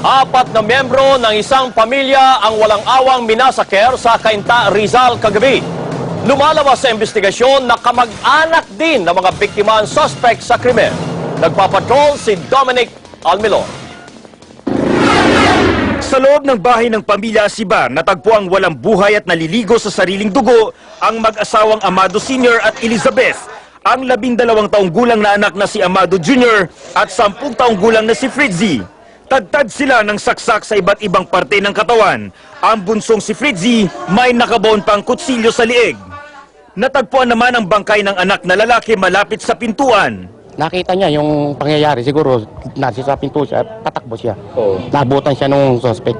Apat na membro ng isang pamilya ang walang awang minasaker sa Kainta, Rizal kagabi. Lumalabas sa investigasyon na kamag-anak din ng mga biktima ang suspect sa krimen. Nagpapatrol si Dominic Almilor. Sa loob ng bahay ng pamilya Asibar, natagpo ang walang buhay at naliligo sa sariling dugo ang mag-asawang Amado Sr. at Elizabeth, ang labindalawang taong gulang na anak na si Amado Jr. at sampung taong gulang na si Fritzy. Tadtad sila ng saksak sa iba't ibang parte ng katawan. Ang bunsong si Fritzy may nakabaon pang kutsilyo sa lieg. Natagpuan naman ang bangkay ng anak na lalaki malapit sa pintuan. Nakita niya yung pangyayari siguro nasa sa pinto siya, tatakbo siya. Nabutan siya nung suspect.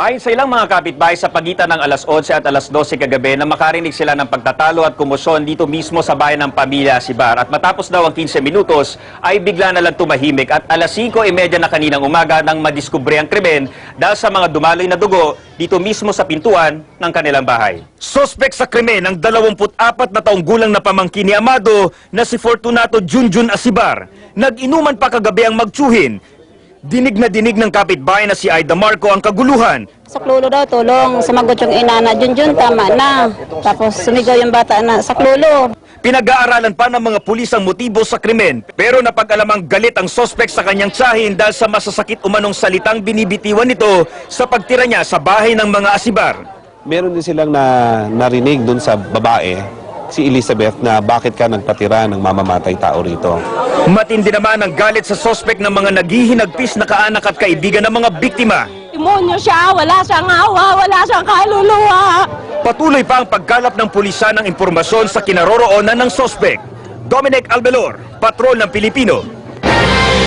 Ayon sa ilang mga kapitbahay sa pagitan ng alas 11 at alas 12 kagabi na makarinig sila ng pagtatalo at kumusyon dito mismo sa bahay ng pamilya Sibar. At matapos daw ang 15 minutos ay bigla na lang tumahimik at alas 5.30 na kaninang umaga nang madiskubre ang krimen dahil sa mga dumaloy na dugo dito mismo sa pintuan ng kanilang bahay. Sospek sa krimen ang 24 na taong gulang na pamangkin ni Amado na si Fortunato Junjun Asibar. Nag-inuman pa kagabi ang magtsuhin. Dinig na dinig ng kapitbahay na si Aida Marco ang kaguluhan. Saklulo daw, tulong. Sumagot yung ina na, Junjun, tama na. Tapos sumigaw yung bata na, saklulo. Pinag-aaralan pa ng mga pulis ang motibo sa krimen pero napag-alamang galit ang sospek sa kanyang tsahin dahil sa masasakit umanong salitang binibitiwan nito sa pagtira niya sa bahay ng mga asibar. meron din silang na, narinig dun sa babae, si Elizabeth, na bakit ka nagpatira ng mamamatay tao rito. Matindi naman ang galit sa sospek ng mga naghihinagpis na kaanak at kaibigan ng mga biktima. Demonyo siya, wala siyang awa, wala siyang kaluluwa. Patuloy pa ang pagkalap ng pulisan ng impormasyon sa kinaroroonan ng sospek. Dominic Albelor, Patrol ng Pilipino,